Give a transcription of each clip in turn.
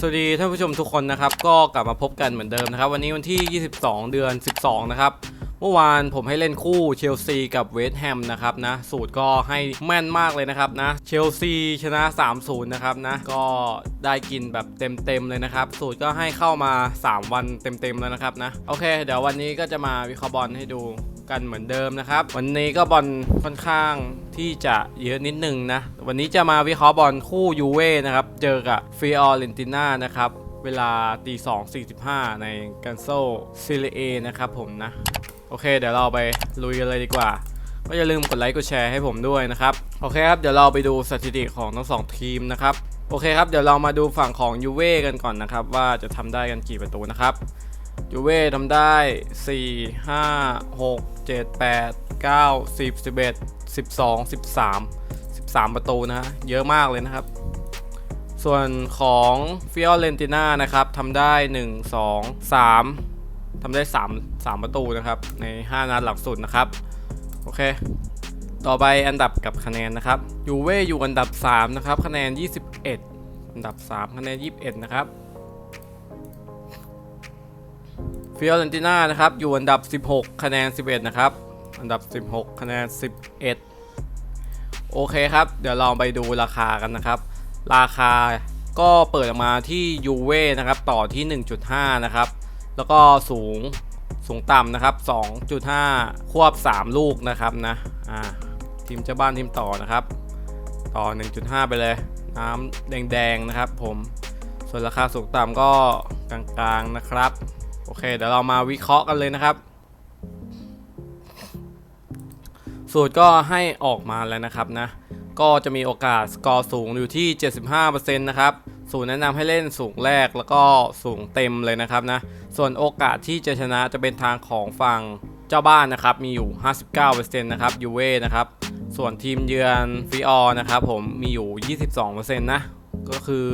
สวัสดีท่านผู้ชมทุกคนนะครับ ก็กลับมาพบกันเหมือนเดิมนะครับ วันนี้วันที่ 22 เดือน 12 นะครับ เมื่อวานผมให้เล่นคู่เชลซีกับเวสต์แฮมนะครับนะ สูตรก็ให้แม่นมากเลยนะครับนะ เชลซีชนะ 3-0 นะครับนะ ก็ได้กินแบบเต็มๆเลยนะครับ สูตรก็ให้เข้ามา 3 วันเต็มๆแล้วนะครับนะ โอเค เดี๋ยววันนี้ก็จะมาวิเคราะห์บอลให้ดู กันเหมือนเดิมนะครับ วันนี้ก็บอลค่อนข้างที่จะเยอะนิดนึงนะ วันนี้จะมาวิเคราะห์บอลคู่ยูเว่นะครับ เจอกับฟิออเรนติน่านะครับเวลาตี2 45ในกันโซซิเลเอนะครับผมนะ โอเค เดี๋ยวเราไปลุยกันเลยดีกว่าก็อย่าลืมกดไลค์กดแชร์ให้ผมด้วยนะครับ โอเคครับ เดี๋ยวเราไปดูสถิติของทั้งสองทีมนะครับ โอเคครับ เดี๋ยวเรามาดูฝั่งของยูเว่กันก่อนนะครับ ว่าจะทำได้กันกี่ประตูนะครับ ยูเว่ทำได้ 4 5 6 7 8 9 10 11 12 13 13 ประตูนะฮะ เยอะมากเลยนะครับ ส่วนของฟิออเรนติน่านะครับทำได้ 1 2 3ทำได้ 3 3 ประตูนะครับ ใน 5 นัดหลังสุดนะครับ โอเค ต่อไปอันดับกับคะแนนนะครับยูเว่อยู่อันดับ 3 นะครับ คะแนน 21 อันดับ 3 คะแนน 21 นะครับ ฟิออเรนติน่านะครับ อยู่อันดับ 16 คะแนน 11 นะครับ อันดับ 16 คะแนน 11 โอเคครับ เดี๋ยวเราไปดูราคากันนะครับ ราคาก็เปิดออกมาที่ยูเว่นะครับ ต่อที่ 1.5 นะครับ แล้วก็สูงสูงต่ำนะครับ 2.5 ควบ 3 ลูกนะครับนะ อ่า ทีมเจ้าบ้านทีมต่อนะครับ ต่อ 1.5 ไปเลย น้ำแดงๆนะครับผม ส่วนราคาสูงต่ำก็กลางๆนะครับ โอเค เดี๋ยวเรามาวิเคราะห์กันเลยนะครับ สูตรก็ให้ออกมาแล้วนะครับนะ ก็จะมีโอกาสสกอร์สูงอยู่ที่ 75%นะครับ สูตรแนะนำให้เล่นสูงแรกแล้วก็สูงเต็มเลยนะครับนะ ส่วนโอกาสที่จะชนะจะเป็นทางของฝั่งเจ้าบ้านนะครับ มีอยู่ 59%นะครับยูเว่นะครับ ส่วนทีมเยือนฟิออนะครับผมมีอยู่ 22%นะ ก็คือ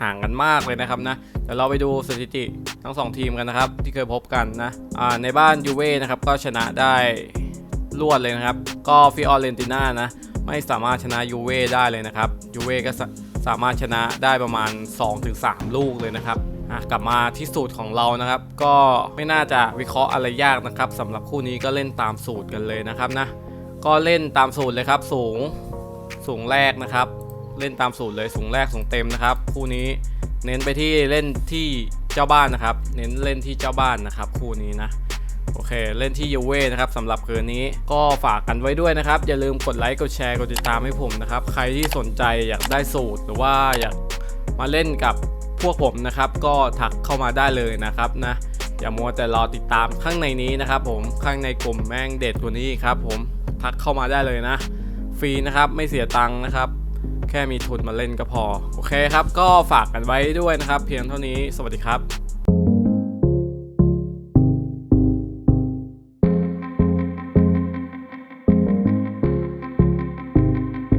ห่างกันมากเลยนะครับนะเดี๋ยวเราไปดูสถิติทั้ง 2 ทีมกันนะครับ ที่เคยพบกันนะอ่าในบ้านยูเว่นะครับก็ชนะได้รวดเลยนะครับ ก็ฟิออเรนติน่านะไม่สามารถชนะยูเว่ได้เลยนะครับยูเว่ก็สามารถชนะได้ประมาณ 2-3 ลูกเลยนะครับกลับมาที่สูตรของเรานะครับ ก็ไม่น่าจะวิเคราะห์อะไรยากนะครับสำหรับคู่นี้ก็เล่นตามสูตรกันเลยนะครับนะก็เล่นตามสูตรเลยครับสูงสูงแรกนะครับ เล่นตามสูตรเลยสูงแรกสูงเต็มนะครับ คู่นี้เน้นไปที่เล่นที่เจ้าบ้านนะครับ เน้นเล่นที่เจ้าบ้านนะครับ คู่นี้นะโอเค เล่นที่ยูเว่นะครับสำหรับคืนนี้ก็ฝากกันไว้ด้วยนะครับ อย่าลืมกดไลค์กดแชร์กดติดตามให้ผมนะครับ ใครที่สนใจอยากได้สูตรหรือว่าอยากมาเล่นกับพวกผมนะครับ ก็ทักเข้ามาได้เลยนะครับนะอย่ามัวแต่รอติดตามข้างในนี้นะครับ ผมข้างในกลุ่มแม่งเด็ดกว่านี้ครับ ผมทักเข้ามาได้เลยนะ ฟรีนะครับไม่เสียตังค์นะครับ แค่มีทุนมาเล่นก็พอ โอเคครับ ก็ฝากกันไว้ด้วยนะครับ เพียงเท่านี้สวัสดีครับ